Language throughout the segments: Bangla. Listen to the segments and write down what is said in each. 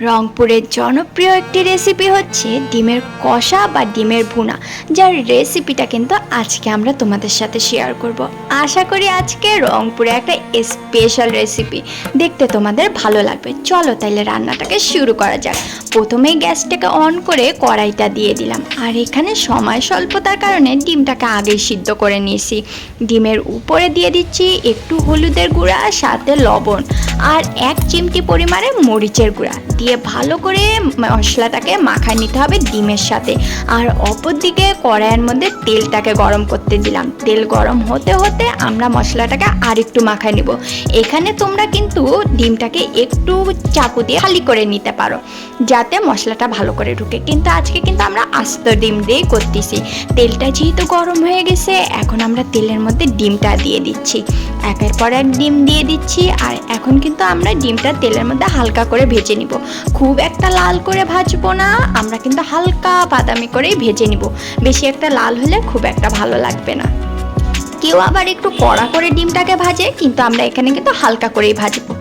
রংপুরের জনপ্রিয় একটি রেসিপি হচ্ছে ডিমের কষা বা ডিমের ভুনা, যার রেসিপিটা কিন্তু আজকে আমরা তোমাদের সাথে শেয়ার করব। আশা করি আজকে রংপুরে একটা স্পেশাল রেসিপি দেখতে তোমাদের ভালো লাগবে। চলো তাইলে রান্নাটাকে শুরু করা যাক। প্রথমেই গ্যাসটাকে অন করে কড়াইটা দিয়ে দিলাম। আর এখানে সময় স্বল্পতার কারণে ডিমটাকে আগেই সিদ্ধ করে নিয়েছি। ডিমের উপরে দিয়ে দিচ্ছি একটু হলুদের গুঁড়া, সাথে লবণ, আর এক চিমটি পরিমাণে মরিচের গুঁড়া। দিয়ে ভালো করে মশলাটাকে মাখায় নিতে হবে ডিমের সাথে। আর অপর দিকে কড়াইয়ের মধ্যে তেলটাকে গরম করতে দিলাম। তেল গরম হতে হতে আমরা মশলাটাকে আর একটু মাখায় নিব। এখানে তোমরা কিন্তু ডিমটাকে একটু চাকু দিয়ে খালি করে নিতে পারো, যাতে মশলাটা ভালো করে ঢুকে। কিন্তু আজকে কিন্তু আমরা আস্ত ডিম দিয়েই করতেছি। তেলটা যেহেতু গরম হয়ে গেছে, এখন আমরা তেলের মধ্যে ডিমটা দিয়ে দিচ্ছি। একের পর এক ডিম দিয়ে দিচ্ছি, আর এখন কিন্তু আমরা ডিমটা তেলের মধ্যে হালকা করে ভেজে নিব। খুব একটা লাল করে ভাজবো না, আমরা কিন্তু হালকা বাদামি করেই ভেজে নিব। বেশি একটা লাল হলে খুব একটা ভালো লাগবে না। কেউ আবার একটু কড়া করে ডিমটাকে ভাজে, কিন্তু আমরা এখানে কিন্তু হালকা করেই ভাজবো।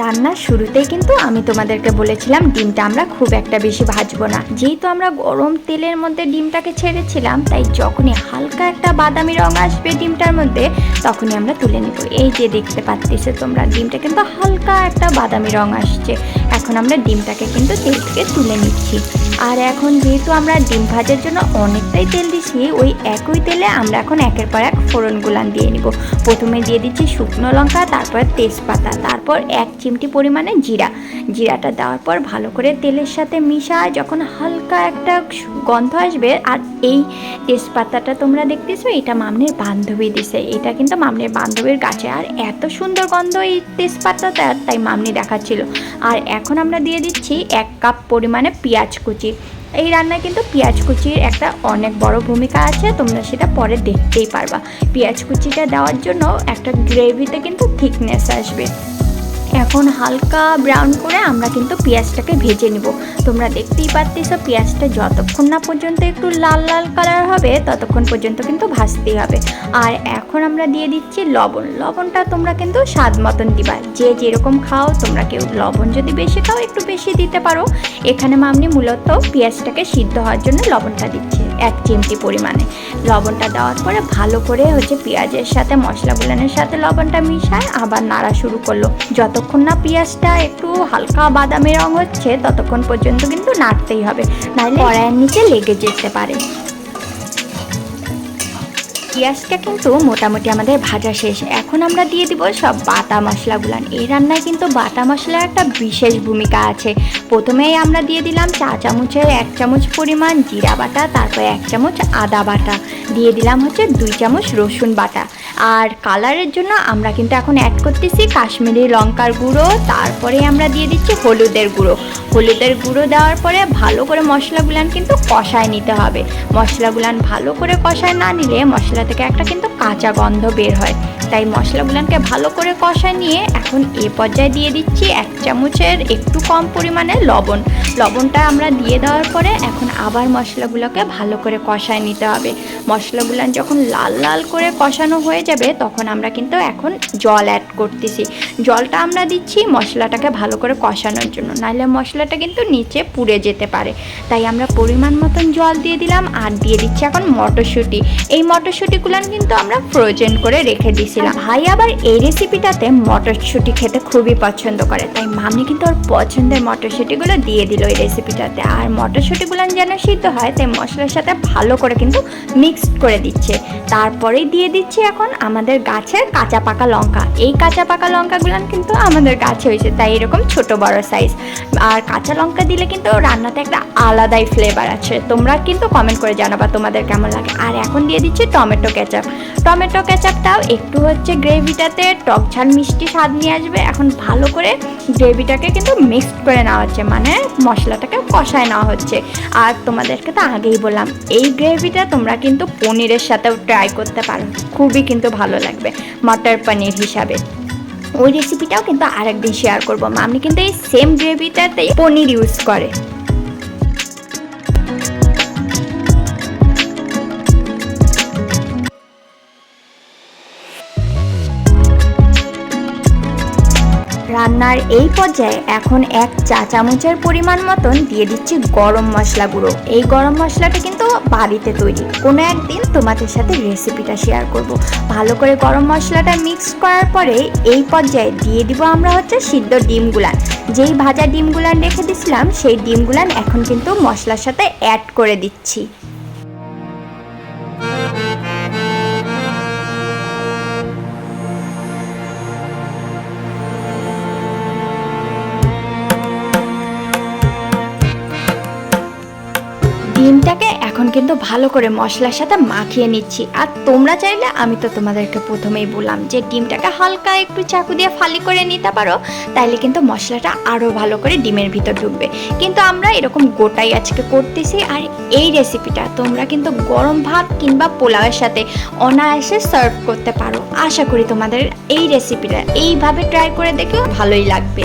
রান্নার শুরুতেই কিন্তু আমি তোমাদেরকে বলেছিলাম ডিমটা আমরা খুব একটা বেশি ভাজবো না। যেহেতু আমরা গরম তেলের মধ্যে ডিমটাকে ছেড়েছিলাম, তাই যখনই হালকা একটা বাদামি রং আসবে ডিমটার মধ্যে, তখনই আমরা তুলে নিব। এই যে দেখতে পাচ্ছি তোমরা, ডিমটা কিন্তু হালকা একটা বাদামি রং আসছে। এখন আমরা ডিমটাকে কিন্তু তেল থেকে তুলে নিচ্ছি। আর এখন যেহেতু আমরা ডিম ভাজার জন্য অনেকটাই তেল দিচ্ছি, ওই একই তেলে আমরা এখন একের পর এক ফোড়ন গুলান দিয়ে নিব। প্রথমে দিয়ে দিচ্ছি শুকনো লঙ্কা, তারপর তেজপাতা, তারপর এক চিমটি পরিমাণে জিরা। জিরাটা দেওয়ার পর ভালো করে তেলের সাথে মিশা যখন হালকা একটা গন্ধ আসবে, আর এই তেজপাতাটা তোমরা দেখতেছো, এটা মামনের বান্ধবী দিছে। এটা কিন্তু মামনের বান্ধবীর গাছে, আর এত সুন্দর গন্ধ এই তেজপাতাটা, তাই মামনি দেখাচ্ছিল। আর এখন আমরা দিয়ে দিচ্ছি এক কাপ পরিমাণে পেঁয়াজ কুচি। এই রান্নায় কিন্তু পেঁয়াজ কুচির একটা অনেক বড় ভূমিকা আছে, তোমরা সেটা পরে দেখতেই পারবা। পেঁয়াজ কুচিটা দেওয়ার জন্য একটা গ্রেভিতে কিন্তু থিকনেস আসবে। এখন হালকা ব্রাউন করে আমরা কিন্তু পেঁয়াজটাকে ভেজে নিব। তোমরা দেখতেই পারতেছো পেঁয়াজটা যতক্ষণ না পর্যন্ত একটু লাল লাল কালার হবে, ততক্ষণ পর্যন্ত কিন্তু ভাজতেই হবে। আর এখন আমরা দিয়ে দিচ্ছি লবণ। লবণটা তোমরা কিন্তু স্বাদ মতন দিবা। যে যেরকম খাও, তোমরা কেউ লবণ যদি বেশি খাও, একটু বেশি দিতে পারো। এখানে মামনি মূলত পেঁয়াজটাকে সিদ্ধ হওয়ার জন্য লবণটা দিচ্ছে, এক চিমটি পরিমাণে। লবণটা দেওয়ার পরে ভালো করে হচ্ছে পেঁয়াজের সাথে, মশলা গুলানের সাথে লবণটা মিশায় আবার নাড়া শুরু করল। যতক্ষণ না পেঁয়াজটা একটু হালকা বাদামি রঙ হচ্ছে ততক্ষণ পর্যন্ত কিন্তু নাড়তেই হবে। নাহলে কড়াইয়ের নিচে লেগে যেতে পারে। পেঁয়াজটা কিন্তু মোটামুটি আমাদের ভাজা শেষ। এখন আমরা দিয়ে দিব সব বাটা মশলাগুলান এই রান্নায় কিন্তু বাটা মশলার একটা বিশেষ ভূমিকা আছে। প্রথমেই আমরা দিয়ে দিলাম চা চামচের এক চামচ পরিমাণ জিরা বাটা, তারপর এক চামচ আদা বাটা। দিয়ে দিলাম হচ্ছে দুই চামচ রসুন বাটা। আর কালারের জন্য আমরা কিন্তু এখন অ্যাড করতেছি কাশ্মীরি লঙ্কার গুঁড়ো, তারপরে আমরা দিয়ে দিচ্ছি হলুদের গুঁড়ো। হলুদের গুঁড়ো দেওয়ার পরে ভালো করে মশলাগুলান কিন্তু কষায় নিতে হবে। মশলাগুলান ভালো করে কষায় না নিলে মশলা থেকে একটা কিন্তু কাঁচা গন্ধ বের হয়। তাই মশলাগুলানকে ভালো করে কষায় নিয়ে এখন এ পর্যায়ে দিয়ে দিচ্ছি এক চামচের একটু কম পরিমাণে লবণ। লবণটা আমরা দিয়ে দেওয়ার পরে এখন আবার মশলাগুলোকে ভালো করে কষায় নিতে হবে। মশলাগুলান যখন লাল লাল করে কষানো হয়ে যাবে তখন আমরা কিন্তু এখন জল অ্যাড করতেছি। জলটা আমরা দিচ্ছি মশলাটাকে ভালো করে কষানোর জন্য। নাহলে মশলাটা কিন্তু নিচে পুড়ে যেতে পারে। তাই আমরা পরিমাণ মতন জল দিয়ে দিলাম আর দিয়ে দিচ্ছি এখন মটরশুঁটি। এই মটরশুঁটিগুলান কিন্তু আমরা ফ্রোজেন করে রেখে দিয়েছিলাম। ভাই আবার এই রেসিপিটাতে মটরশুঁটি খেতে খুবই পছন্দ করে, তাই মামি কিন্তু ওর পছন্দের মটরশুঁটিগুলো দিয়ে দিল এই রেসিপিটাতে আর মটরশুঁটিগুলো যেন সিদ্ধ হয়, তাই মশলার সাথে ভালো করে কিন্তু মিক্সড করে দিচ্ছে। তারপরেই দিয়ে দিচ্ছি এখন আমাদের গাছের কাঁচা পাকা লঙ্কা। এই কাঁচা পাকা লঙ্কাগুলো কিন্তু আমাদের গাছে হয়েছে, তাই এরকম ছোট বড় সাইজ আর কাঁচা লঙ্কা দিলে কিন্তু রান্নাতে একটা আলাদাই ফ্লেভার আছে। তোমরা কিন্তু কমেন্ট করে জানাবা তোমাদের কেমন লাগে। আর এখন দিয়ে দিচ্ছি টমেটো কেচাপ। টমেটো কেচাপটাও একটু হচ্ছে গ্রেভিটাতে টক ঝাল মিষ্টি স্বাদ নিয়ে আসবে। এখন ভালো করে গ্রেভিটাকে কিন্তু মিক্সড করে নেওয়া হচ্ছে। মানে মশলাটাকে কষায় নেওয়া হচ্ছে। আর তোমাদেরকে তো আগেই বললাম, এই গ্রেভিটা তোমরা কিন্তু পনিরের সাথেও ট্রাই করতে পারো। খুবই কিন্তু ভালো লাগবে মটর পনির হিসাবে। ওই রেসিপিটাও কিন্তু আরেকদিন শেয়ার করব। মামনি কিন্তু এই সেম গ্রেভিটাতেই পনির ইউজ করে। রান্নার এই পর্যায়ে এখন এক চা চামচের পরিমাণ মতন দিয়ে দিচ্ছি গরম মশলা গুঁড়ো। এই গরম মশলাটা কিন্তু বাড়িতে তৈরি। কোনো একদিন তোমাদের সাথে রেসিপিটা শেয়ার করব। ভালো করে গরম মশলাটা মিক্স করার পরে এই পর্যায়ে দিয়ে দিব আমরা হচ্ছে সিদ্ধ ডিমগুলান যেই ভাজা ডিমগুলান রেখে দিছিলাম, সেই ডিমগুলান এখন কিন্তু মশলার সাথে অ্যাড করে দিচ্ছি। এখন কিন্তু ভালো করে মশলার সাথে মাখিয়ে নিচ্ছি। আর তোমরা চাইলে আমি তো তোমাদেরকে প্রথমেই বললাম যে ডিমটাকে হালকা একটু চাকু দিয়ে ফালি করে নিতে পারো, তাইলে কিন্তু মশলাটা আরও ভালো করে ডিমের ভিতর ঢুকবে। কিন্তু আমরা এরকম গোটাই আজকে করতেছি, আর এই রেসিপিটা তোমরা কিন্তু গরম ভাত কিংবা পোলাওয়ের সাথে অনায়াসে সার্ভ করতে পারো। আশা করি তোমাদের এই রেসিপিটা এইভাবে ট্রাই করে দেখেও ভালোই লাগবে।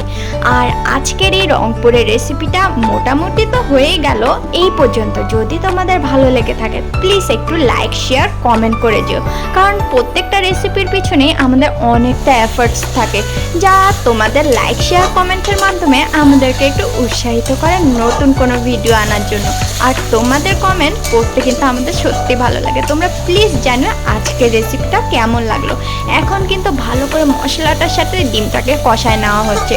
আর আজকের এই রংপুরের রেসিপিটা মোটামুটি তো হয়েই গেল। এই পর্যন্ত যদি তোমাদের ভালো লেগে থাকে প্লিজ একটু লাইক শেয়ার কমেন্ট করে দিও। কারণ প্রত্যেকটা রেসিপির পিছনে আমাদের অনেকটা এফর্টস থাকে, যা তোমাদের লাইক শেয়ার কমেন্টের মাধ্যমে আমাদেরকে একটু উৎসাহিত করে নতুন কোনো ভিডিও আনার জন্য। আর তোমাদের কমেন্ট পড়তে কিন্তু আমাদের সত্যি ভালো লাগে। তোমরা প্লিজ জানো আজকের রেসিপিটা কেমন লাগল। এখন কিন্তু ভালো করে মশলাটার সাথে ডিমটাকে কষায় নেওয়া হচ্ছে।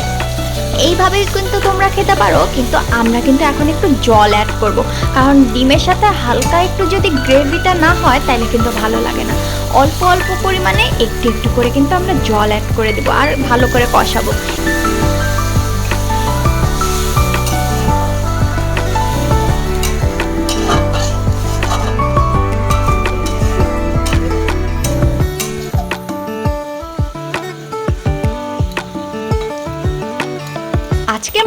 এইভাবেই কিন্তু তোমরা খেতে পারো, কিন্তু আমরা কিন্তু এখন একটু জল অ্যাড করব। কারণ ডিমের সাথে হালকা একটু যদি গ্রেভিটা না হয় তাহলে কিন্তু ভালো লাগে না। অল্প অল্প পরিমাণে একটু একটু করে কিন্তু আমরা জল অ্যাড করে দেবো, আর ভালো করে কষাবো।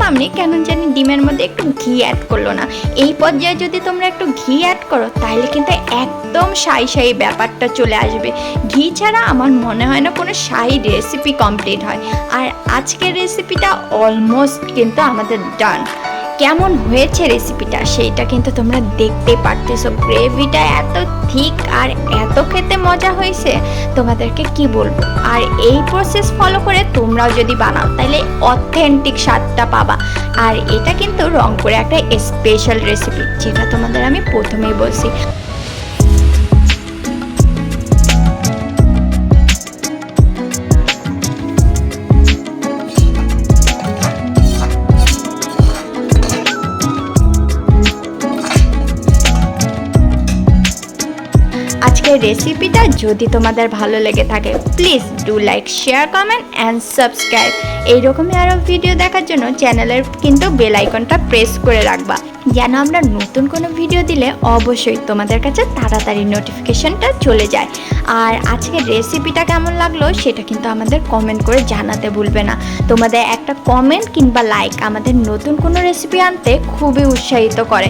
মামনি কেন জানি ডিমের মধ্যে একটু ঘি অ্যাড করল না। এই পর্যায়ে যদি তোমরা একটু ঘি অ্যাড করো, তাহলে কিন্তু একদম সাই সাই ব্যাপারটা চলে আসবে। ঘি ছাড়া আমার মনে হয় না কোনো সাই রেসিপি কমপ্লিট হয়। আর আজকের রেসিপিটা অলমোস্ট কিন্তু আমাদের ডান কেমন হয়েছে রেসিপিটা সেইটা কিন্তু তোমরা দেখতে পারতেছো। গ্রেভিটা এত ঠিক আর এত খেতে মজা হয়েছে, তোমাদেরকে কি বলব? আর এই প্রসেস ফলো করে তোমরাও যদি বানাও, তাহলে অথেন্টিক স্বাদটা পাবা। আর এটা কিন্তু রংপুরে একটা স্পেশাল রেসিপি যেটা তোমাদের আমি প্রথমেই বলছি। রেসিপিটা যদি তোমাদের ভালো লেগে থাকে please do like share comment and subscribe এইরকমই আরও ভিডিও দেখার জন্য চ্যানেলের কিন্তু বেল আইকনটা প্রেস করে রাখবা। যেন আমরা নতুন কোনো ভিডিও দিলে অবশ্যই তোমাদের কাছে তাড়াতাড়ি নোটিফিকেশনটা চলে যায়। আর আজকের রেসিপিটা কেমন লাগল সেটা কিন্তু আমাদের কমেন্ট করে জানাতে ভুলবে না। তোমাদের একটা কমেন্ট কিংবা লাইক আমাদের নতুন কোনো রেসিপি আনতে খুবই উৎসাহিত করে।